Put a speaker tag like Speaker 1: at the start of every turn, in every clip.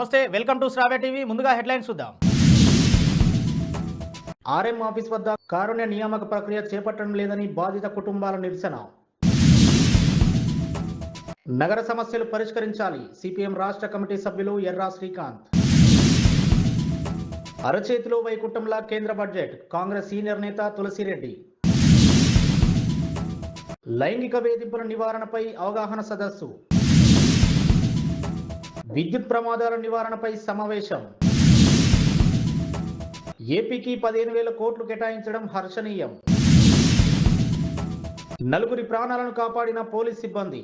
Speaker 1: నమస్తే welcome to Shravya TV ముందుగా headlines చూద్దాం ఆర్ఎం ఆఫీస్ వద్ద కారుణ్య నియామక ప్రక్రియ చేపట్టడం లేదని బాధిత కుటుంబాల నిరసన నగర సమస్యలు పరిష్కరించాలి సిపిఎం రాష్ట్ర కమిటీ సభ్యులు ఎర్రా శ్రీకాంత్ అరచేతిలో వైకుంఠంలా కేంద్ర బడ్జెట్ కాంగ్రెస్ సీనియర్ నేత తులసిరెడ్డి లైంగిక వేధింపుల నివారణపై అవగాహన సదస్సు విద్యుత్ ప్రమాదాల నివారణపై సమావేశం ఏపీకి పదిహేను వేల కోట్లు కేటాయించడం హర్షణీయం నలుగురి ప్రాణాలను కాపాడిన పోలీస్ సిబ్బంది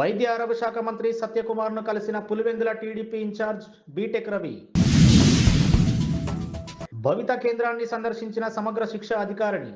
Speaker 1: వైద్య ఆరోగ్య శాఖ మంత్రి సత్యకుమార్ను కలిసిన Pulivendula TDP in-charge BTech Ravi భవిత కేంద్రాన్ని సందర్శించిన సమగ్ర శిక్ష అధికారిని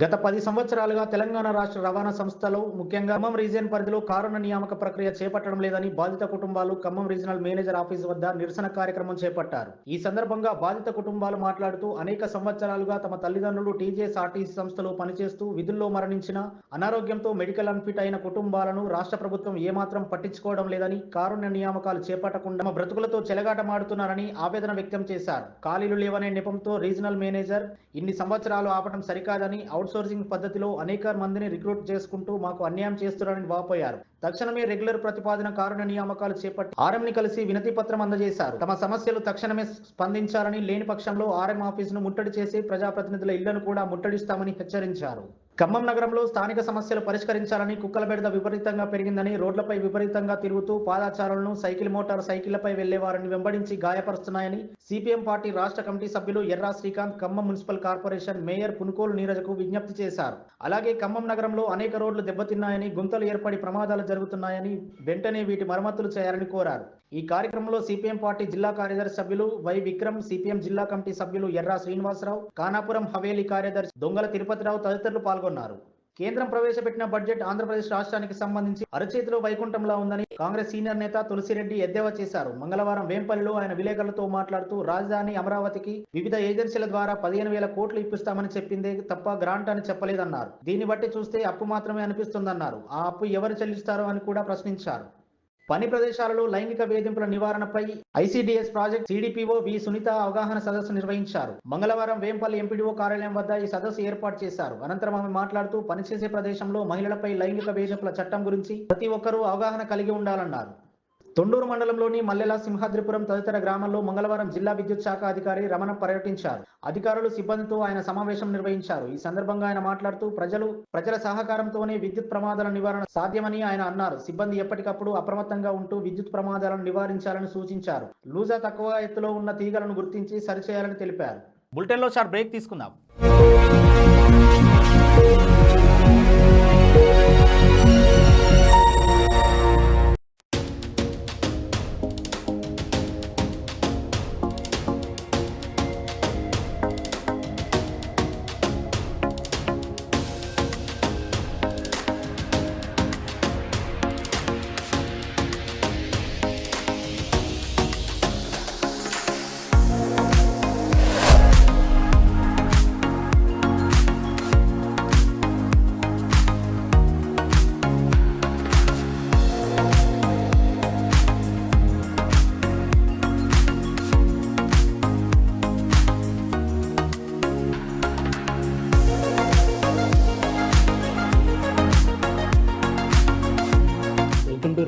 Speaker 1: గత పది సంవత్సరాలుగా తెలంగాణ రాష్ట్ర రవాణా సంస్థలో ముఖ్యంగా ఖమ్మం రీజియన్ పరిధిలో కారుణ నియామక ప్రక్రియ చేపట్టడం లేదని బాధిత కుటుంబాలు ఖమ్మం రీజనల్ మేనేజర్ ఆఫీస్ వద్ద నిరసన కార్యక్రమం చేపట్టారు ఈ సందర్భంగా బాధిత కుటుంబాలు మాట్లాడుతూ అనేక సంవత్సరాలుగా తమ తల్లిదండ్రులు టీజీఎస్ ఆర్టీసీ సంస్థలో పనిచేస్తూ విధుల్లో మరణించిన అనారోగ్యంతో మెడికల్ అన్ఫిట్ అయిన కుటుంబాలను రాష్ట్ర ప్రభుత్వం ఏమాత్రం పట్టించుకోవడం లేదని కారుణ్య నియామకాలు చేపట్టకుండా తమ బ్రతుకులతో చెలగాటమాడుతున్నారని ఆవేదన వ్యక్తం చేశారు ఖాళీలు లేవనే నెపంతో రీజనల్ మేనేజర్ ఇన్ని సంవత్సరాలు ఆపడం సరికాదని సోర్సింగ్ పద్ధతిలో అనేక మందిని రిక్రూట్ చేసుకుంటూ మాకు అన్యాయం చేస్తున్నారని వాపోయారు తక్షణమే రెగ్యులర్ ప్రతిపాదన కారుణ నియామకాలు చేపట్టి ఆర్ఎంని కలిసి వినతి పత్రం అందజేశారు తమ సమస్యలు తక్షణమే స్పందించాలని లేని పక్షంలో ఆర్ఎం ఆఫీసును ముట్టడి చేసి ప్రజాప్రతినిధుల ఇళ్లను కూడా ముట్టడిస్తామని హెచ్చరించారు ఖమ్మం నగరంలో స్థానిక సమస్యలు పరిష్కరించాలని కుక్కల బెడద విపరీతంగా పెరిగిందని రోడ్లపై విపరీతంగా తిరుగుతూ పాదాచారులను సైకిల్ మోటార్ సైకిళ్లపై వెళ్లేవారిని వెంబడించి గాయపరుస్తున్నాయని సిపిఎం పార్టీ రాష్ట్ర కమిటీ సభ్యులు Erra Srikanth Khammam municipal corporation mayor Punukolu నీరజకు విజ్ఞప్తి చేశారు అలాగే ఖమ్మం నగరంలో అనేక రోడ్లు దెబ్బతిన్నాయని గుంతలు ఏర్పడి ప్రమాదాలు జరుగుతున్నాయని వెంటనే వీటి మరమ్మతులు చేయాలని కోరారు ఈ కార్యక్రమంలో సిపిఎం పార్టీ జిల్లా కార్యదర్శి సభ్యులు వై విక్రమ్ సిపిఎం జిల్లా కమిటీ సభ్యులు ఎర్రా శ్రీనివాసరావు కానాపురం హవేలీ కార్యదర్శి దొంగల తిరుపతిరావు తదితరులు పాల్గొన్నారు పాల్గొన్నారు కేంద్రం ప్రవేశపెట్టిన బడ్జెట్ ఆంధ్రప్రదేశ్ రాష్ట్రానికి సంబంధించి అరచేతిలో వైకుంఠంలా ఉందని కాంగ్రెస్ సీనియర్ నేత తులసిరెడ్డి ఎద్దేవా చేశారు మంగళవారం వేంపల్లిలో ఆయన విలేకరులతో మాట్లాడుతూ రాజధాని అమరావతికి వివిధ ఏజెన్సీల ద్వారా పదిహేను వేల కోట్లు ఇప్పిస్తామని చెప్పిందే తప్ప గ్రాంట్ అని చెప్పలేదన్నారు దీన్ని బట్టి చూస్తే అప్పు మాత్రమే అనిపిస్తుందన్నారు ఆ అప్పు ఎవరు చెల్లిస్తారో అని కూడా ప్రశ్నించారు పని ప్రదేశాలలో లైంగిక వేధింపుల నివారణపై ICDS project CDPO V Sunitha అవగాహన సదస్సు నిర్వహించారు మంగళవారం వేంపల్లి ఎంపీడీఓ కార్యాలయం వద్ద ఈ సదస్సు ఏర్పాటు చేశారు అనంతరం ఆమె మాట్లాడుతూ పనిచేసే ప్రదేశంలో మహిళలపై లైంగిక వేధింపుల చట్టం గురించి ప్రతి ఒక్కరూ అవగాహన కలిగి ఉండాలన్నారు తొండూరు మండలంలోని మల్లెల సింహాద్రిపురం తదితర గ్రామంలో మంగళవారం జిల్లా విద్యుత్ శాఖ అధికారి రమణ పర్యటించారు అధికారులు సిబ్బందితో ఆయన సమావేశం నిర్వహించారు ఈ సందర్భంగా ఆయన మాట్లాడుతూ ప్రజలు ప్రజల సహకారంతోనే విద్యుత్ ప్రమాదాల నివారణ సాధ్యమని ఆయన అన్నారు సిబ్బంది ఎప్పటికప్పుడు అప్రమత్తంగా ఉంటూ విద్యుత్ ప్రమాదాలను నివారించాలని సూచించారు లూజా తక్కువ ఎత్తులో ఉన్న తీగలను గుర్తించి సరిచేయాలని తెలిపారు లో సార్ బ్రేక్ తీసుకుందాం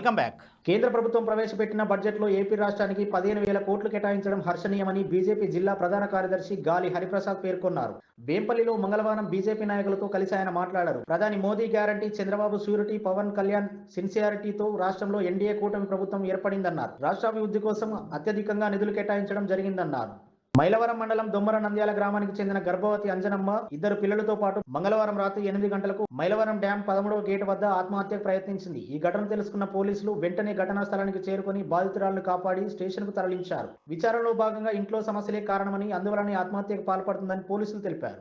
Speaker 1: వెల్కమ్ బ్యాక్ కేంద్ర ప్రభుత్వం ప్రవేశపెట్టిన బడ్జెట్ లో ఏపీ రాష్ట్రానికి పదిహేను వేల కోట్లు కేటాయించడం హర్షణీయమని బీజేపీ జిల్లా ప్రధాన కార్యదర్శి గాలి హరిప్రసాద్ పేర్కొన్నారు వేంపల్లిలో మంగళవారం బీజేపీ నాయకులతో కలిసి ఆయన మాట్లాడారు ప్రధాని మోదీ గ్యారంటీ చంద్రబాబు సూరిటీ పవన్ కళ్యాణ్ సిన్సియారిటీతో రాష్ట్రంలో ఎన్డీఏ కూటమి ప్రభుత్వం ఏర్పడిందన్నారు రాష్ట్రాభివృద్ధి కోసం అత్యధికంగా నిధులు కేటాయించడం జరిగిందన్నారు మైలవరం మండలం దొమ్మర నంద్యాల గ్రామానికి చెందిన గర్భవతి అంజనమ్మ ఇద్దరు పిల్లలతో పాటు మంగళవారం రాత్రి ఎనిమిది గంటలకు మైలవరం డ్యాం పదమూడవ గేటు వద్ద ఆత్మహత్యకు ప్రయత్నించింది ఈ ఘటన తెలుసుకున్న పోలీసులు వెంటనే ఘటనా స్థలానికి చేరుకుని బాధితురాలను కాపాడి స్టేషన్ కు తరలించారు విచారణలో భాగంగా ఇంట్లో సమస్యలే కారణమని అందువలనే ఆత్మహత్యకు పాల్పడుతుందని పోలీసులు తెలిపారు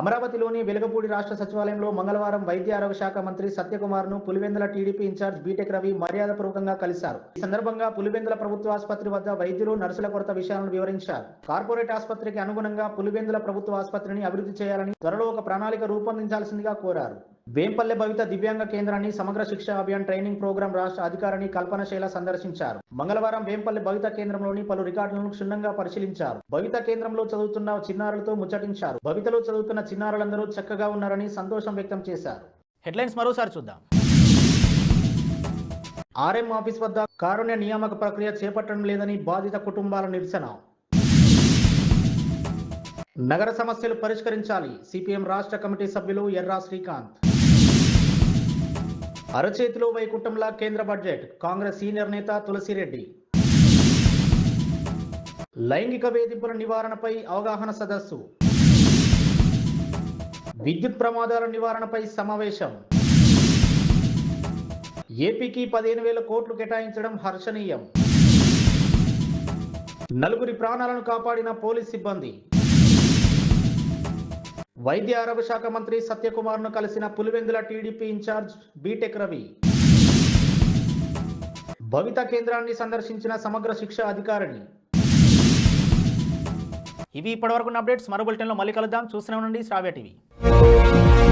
Speaker 1: అమరావతిలోని వెలగపూడి రాష్ట్ర సచివాలయంలో మంగళవారం వైద్య ఆరోగ్య శాఖ మంత్రి సత్యకుమార్ ను Pulivendula TDP in-charge BTech Ravi మర్యాదపూర్వకంగా కలిశారు ఈ సందర్భంగా పులివెందుల ప్రభుత్వ ఆసుపత్రి వద్ద వైద్యులు నర్సుల కొరత విషయాలను వివరించారు కార్పొరేట్ ఆసుపత్రికి అనుగుణంగా పులివెందుల ప్రభుత్వ ఆసుపత్రిని అభివృద్ధి చేయాలని త్వరలో ఒక ప్రణాళిక రూపొందించాల్సిందిగా కోరారు వేంపల్లె భవిత దివ్యాంగ కేంద్రాన్ని సమగ్ర శిక్ష అభియాన్ ట్రైనింగ్ ప్రోగ్రాం రాష్ట్ర అధికారిని కల్పనశైల సందర్శించారు మంగళవారం వేంపల్లె భవిత కేంద్రంలోని పలు రికార్డులను క్షుణ్ణంగా పరిశీలించారు భవిత కేంద్రంలో చదువుతున్న చిన్నారులతో ముచ్చటించారు భవితలో చదువుతున్న చిన్నారులందరూ చక్కగా ఉన్నారని సంతోషం వ్యక్తం చేశారు హెడ్లైన్స్ మరోసారి చూద్దాం ఆర్ఎం ఆఫీస్ వద్ద కారుణ్య నియామక ప్రక్రియ చేపట్టడం లేదని బాధిత కుటుంబాల నిరసన నగర సమస్యలు పరిష్కరించాలి సిపిఎం రాష్ట్ర కమిటీ సభ్యులు ఎర్రా శ్రీకాంత్ అరచేతిలో వైకుంఠంలా కేంద్ర బడ్జెట్ కాంగ్రెస్ సీనియర్ నేత తులసిరెడ్డి లైంగిక వేధింపుల నివారణపై అవగాహన సదస్సు విద్యుత్ ప్రమాదాల నివారణపై సమావేశం ఏపీకి పదిహేను వేల కోట్లు కేటాయించడం హర్షణీయం నలుగురి ప్రాణాలను కాపాడిన పోలీస్ సిబ్బంది వైద్య ఆరోగ్య శాఖ మంత్రి సత్యకుమార్ ను కలిసిన Pulivendula TDP in-charge BTech Ravi భవిత కేంద్రాన్ని సందర్శించిన సమగ్ర శిక్ష అధికారిణి ఇవి ఇప్పటివరకు అప్డేట్స్ మరో బులెటిన్లో మళ్ళీ కలుద్దాం చూస్తూనే ఉండండి శ్రావ్య టీవీ